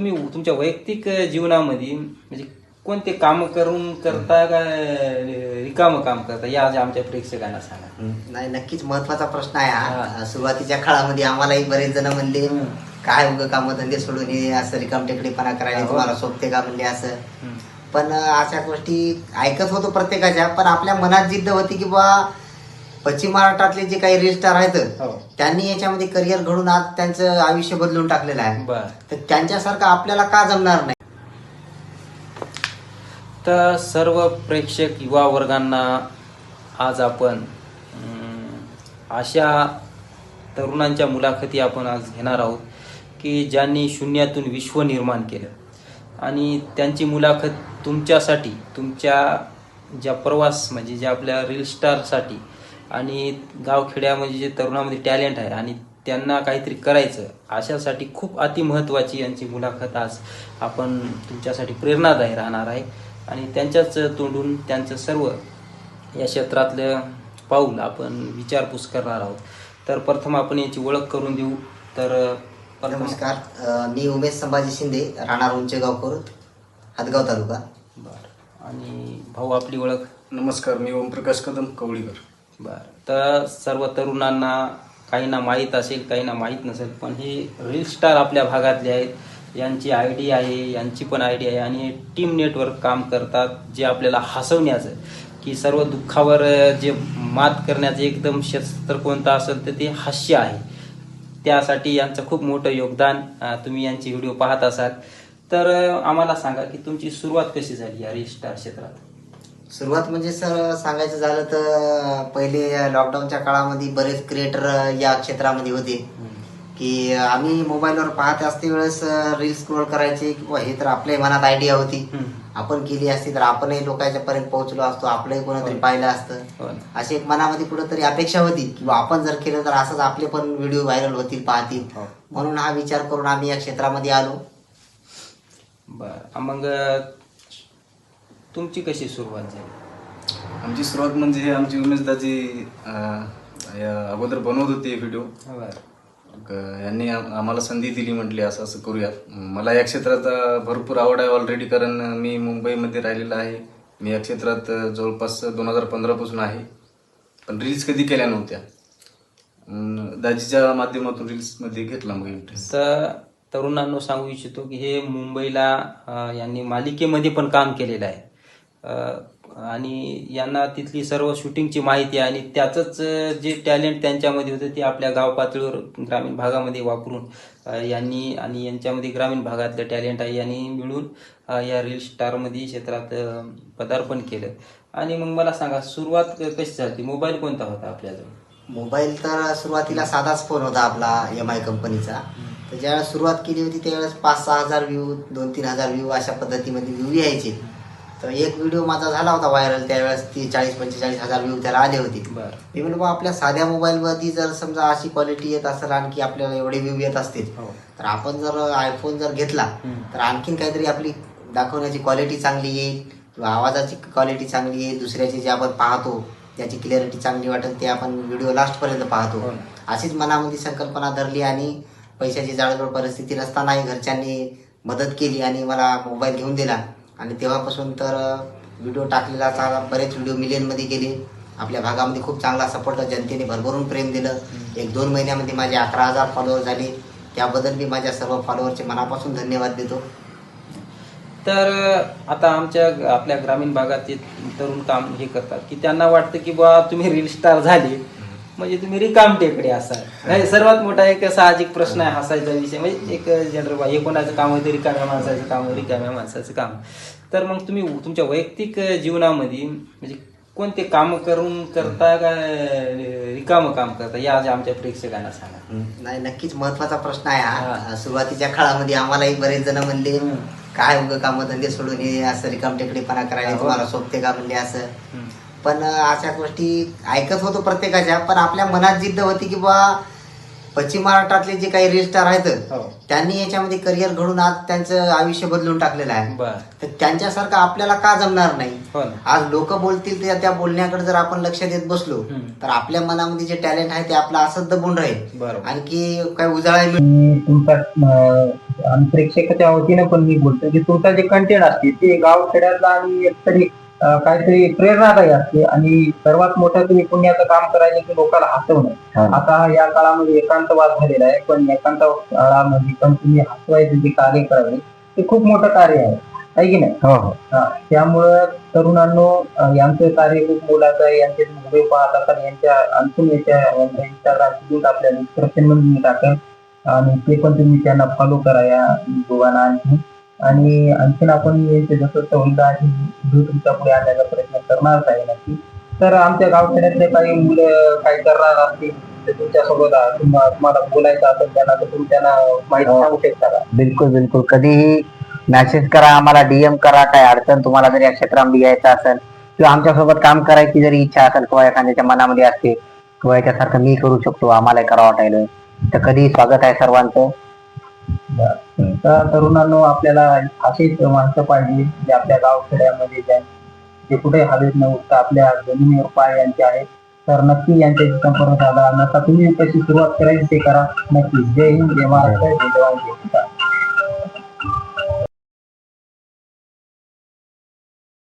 तुम्ही तुमच्या वैयक्तिक जीवनामध्ये म्हणजे कोणते काम करून करता का रिकाम काम करता या आज आमच्या प्रेक्षकांना सांगा नाही नक्कीच महत्त्वाचा प्रश्न आहे हा. सुरुवातीच्या काळामध्ये आम्हालाही बरेच जण म्हणले. काय उगं काम धंदे सोडून हे असं रिकाम टेकडीपणा करायला हो. तुम्हाला सोपते का म्हणले असं. पण अशा गोष्टी ऐकत होतो प्रत्येकाच्या पण आपल्या मनात जिद्द होती की बा पश्चिम महाराष्ट्रातले जे काही रील स्टार आहेत हो. त्यांनी याच्यामध्ये करिअर घडून आज त्यांचं आयुष्य बदलून टाकलेलं आहे. बर. तर त्यांच्यासारखं आपल्याला का जमणार नाही? तर सर्व प्रेक्षक युवा वर्गांना आज आपण अं, अशा तरुणांच्या मुलाखती आपण आज घेणार आहोत की ज्यांनी शून्यातून विश्व निर्माण केलं. आणि त्यांची मुलाखत तुमच्यासाठी तुमच्या ज्या प्रवास म्हणजे ज्या आपल्या रील स्टारसाठी आणि गावखेड्यामध्ये जे तरुणामध्ये टॅलेंट आहे आणि त्यांना काहीतरी करायचं अशासाठी खूप अति महत्त्वाची यांची मुलाखत आज आपण तुमच्यासाठी प्रेरणादायी राहणार आहे. आणि त्यांच्याच तोंडून त्यांचं सर्व या क्षेत्रातलं पाऊल आपण विचारपूस करणार आहोत. तर प्रथम आपण याची ओळख करून देऊ. तर प्रथम नमस्कार. मी उमेश संभाजी शिंदे राहणार उंचेगाव खुर्द हदगाव तालुका. बर. आणि भाऊ आपली ओळख? नमस्कार मी ओमप्रकाश कदम कवळीकर. बर. तर सर्व तरुणांना काहींना माहीत असेल काहींना माहीत नसेल पण हे रील स्टार आपल्या भागातले आहेत. यांची आय डी आहे यांची पण आय डी आहे आणि टीम नेटवर्क काम करतात जे आपल्याला हसवण्याचं की सर्व दुःखावर जे मात करण्याचं एकदम शस्त्र कोणतं असेल तर ते हास्य आहे. त्यासाठी यांचं खूप मोठं योगदान तुम्ही यांचे व्हिडिओ पाहत असाल. तर आम्हाला सांगा की तुमची सुरुवात कशी झाली या रील स्टार क्षेत्रात? सुरुवात म्हणजे सर सांगायचं झालं तर पहिले लॉकडाऊनच्या काळामध्ये बरेच क्रिएटर या क्षेत्रामध्ये होते. की आम्ही मोबाईलवर पाहत असते वेळेस रील स्क्रोल करायचे किंवा हे तर आपल्या मनात आयडिया होती. आपण केली असती तर आपणही लोकांच्या पर्यंत पोहोचलो असतो आपलंही कोणीतरी पाहिलं असतं. हो. अशी एक मनामध्ये कुठंतरी अपेक्षा होती किंवा आपण जर केलं तर असंच आपले पण व्हिडिओ व्हायरल होतील पाहतील. हो. म्हणून हा विचार करून आम्ही या क्षेत्रामध्ये आलो. बर. मग तुमची कशी सुरुवात झाली? आमची सुरुवात म्हणजे हे आमची उमेशदाजी अगोदर बनवत होते व्हिडिओ यांनी आम- आम्हाला संधी दिली म्हटली असं असं करूयात. मला या क्षेत्रात भरपूर आवड आहे ऑलरेडी कारण मी मुंबईमध्ये राहिलेला आहे. मी या क्षेत्रात जवळपास दोन हजार पंधरापासून आहे. पण रील्स कधी केल्या नव्हत्या. दाजीच्या माध्यमातून रील्समध्ये घेतला मग इंटरेस्ट तर तरुणांना सांगू इच्छितो की हे मुंबईला यांनी मालिकेमध्ये पण काम केलेलं आहे. आणि यांना तिथली सर्व शूटिंगची माहिती आहे आणि त्याचंच जे टॅलेंट त्यांच्यामध्ये होतं ते आपल्या गाव पातळीवर ग्रामीण भागामध्ये वापरून यांनी आणि यांच्यामध्ये ग्रामीण भागातलं टॅलेंट आहे यांनी मिळून या रील स्टारमध्ये क्षेत्रात पदार्पण केलं. आणि मग मला सांगा सुरुवात कशी झाली? मोबाईल कोणता होता आपल्याजवळ? मोबाईल तर सुरुवातीला साधाच फोन होता आपला एम आय कंपनीचा. तर ज्यावेळेस सुरुवात केली होती त्यावेळेस पाच सहा हजार व्ह्यू दोन तीन हजार व्ह्यू अशा पद्धतीमध्ये व्ह्यू यायचे. तर एक व्हिडिओ माझा झाला होता व्हायरल त्यावेळेस ती चाळीस पंचेचाळीस हजार व्ह्यू त्याला आले होते. बरं. मी म्हणलो बा आपल्या साध्या मोबाईलवरती जर समजा अशी क्वालिटी येत असेल आणखी आपल्याला एवढे व्ह्यू येत असतील हो. तर आपण जर आयफोन जर घेतला हम्म. तर आणखीन काहीतरी आपली दाखवण्याची क्वालिटी चांगली येईल किंवा आवाजाची क्वालिटी चांगली येईल दुसऱ्याचे जे आपण पाहतो त्याची क्लिअरिटी चांगली वाटेल ते आपण व्हिडिओ लास्टपर्यंत पाहतो. हो. ना. अशीच मनामध्ये संकल्पना धरली आणि पैशाची जाडजोड परिस्थिती नसतानाही घरच्यांनी मदत केली आणि मला मोबाईल घेऊन दिला. आणि तेव्हापासून तर व्हिडिओ टाकलेला चांगला बरेच व्हिडिओ मिलियनमध्ये गेले. आपल्या भागामध्ये खूप चांगला सपोर्ट जनतेने भरभरून प्रेम दिलं. एक दोन महिन्यामध्ये माझे अकरा हजार फॉलोअर झाले. त्याबद्दल मी माझ्या सर्व फॉलोअरचे मनापासून धन्यवाद देतो. तर आता आमच्या आपल्या ग्रामीण भागात तरुण काम हे करतात. की त्यांना वाटतं की बा तुम्ही रील स्टार झाले. म्हणजे तुम्ही रिकाम टेकडे असाल. नाही सर्वात मोठा एक साहजिक प्रश्न आहे हसायचा विषय. म्हणजे एक जनरल हे कोणाचं काम आहे ते रिकाम्या माणसाचं काम रिकाम्या माणसाचं काम. तर मग तुम्ही तुमच्या वैयक्तिक जीवनामध्ये म्हणजे कोणते काम करून करता का रिकाम काम करता? या आज आमच्या प्रेक्षकांना सांगा. नाही नक्कीच महत्त्वाचा प्रश्न आहे हा. सुरुवातीच्या काळामध्ये आम्हालाही बरेच जण म्हणले. काय उगं काम धंदे सोडून हे असं रिकाम टेकडीपणा करायला हो. तुम्हाला सोपते का? म्हणले असं. पण अशा गोष्टी ऐकत होतो प्रत्येकाच्या पण आपल्या मनात जिद्द होती की बा पश्चिम महाराष्ट्रातले जे काही रील स्टार आहेत हो. त्यांनी याच्यामध्ये करिअर घडून आज त्यांचं आयुष्य बदलून टाकलेलं आहे. बर. तर त्यांच्यासारखं आपल्याला का जमणार नाही? हो आज लोक बोलतील त्या त्या बोलण्याकडे जर आपण लक्ष देत बसलो. तर आपल्या मनामध्ये जे टॅलेंट आहे ते आपलं असंच दबून राहील बरोबर. आणखी काही उजाळा तुमचा प्रेक्षकाच्या वतीनं पण मी बोलतो की तुमचा जे कंटेंट असते ते गाव खेड्यातला आणि एकतरी काहीतरी प्रेरणादायी असते आणि सर्वात मोठं तुम्ही पुण्याचं काम करायचं की लोकांना हसवणं. आता या काळामध्ये एकांतवाद झालेला आहे पण एकांत काळामध्ये पण तुम्ही हसवायचं जे कार्य करावे ते खूप मोठं कार्य आहे. आहे की नाही? हो हो. त्यामुळं तरुणांनो यांचं कार्य खूप मोलाचं आहे. यांचे व्हिडिओ पाहत असताना यांच्या आणखीन याच्या इंस्टाग्राम लिंक आपल्या डिस्क्रिप्शनमध्ये मी टाकेल आणि ते पण तुम्ही त्यांना फॉलो करा या दोघांना आणखी. आणि आणखीन आपण याचे जसं होईल व्हिडिओ तुमच्यापुढे आणण्याचा प्रयत्न करणार आहे नक्की. तर आमच्या गावखेड्यातले काही मुलं काही करणार असतील ते तुमच्यासोबत तुम्हाला बोलायचं असेल त्यांना तर तुम्ही त्यांना माहिती सांगू शकता का? बिलकुल बिलकुल. कधीही मेसेज करा आम्हाला डीएम करा. काय अडचण तुम्हाला जर या क्षेत्रामध्ये यायचं असेल किंवा आमच्यासोबत काम करायची जरी इच्छा असेल किंवा एखाद्याच्या मनामध्ये असते किंवा याच्यासारखं मी करू शकतो आम्हाला करा वाटायला तर कधीही स्वागत आहे सर्वांचं. तर तरुणांनो आपल्याला अशीच माणसं पाहिजे जे आपल्या गावखेड्यामध्ये ज्या जे कुठे हवेत न उठता आपल्या जमिनीवर पाय यांचे आहेत. तर नक्की यांच्याशी संपर्क साधा. नका तुम्ही कशी सुरुवात करायची ते करा. नक्की. जय हिंद. जय महाराष्ट्र. जय जवान. जय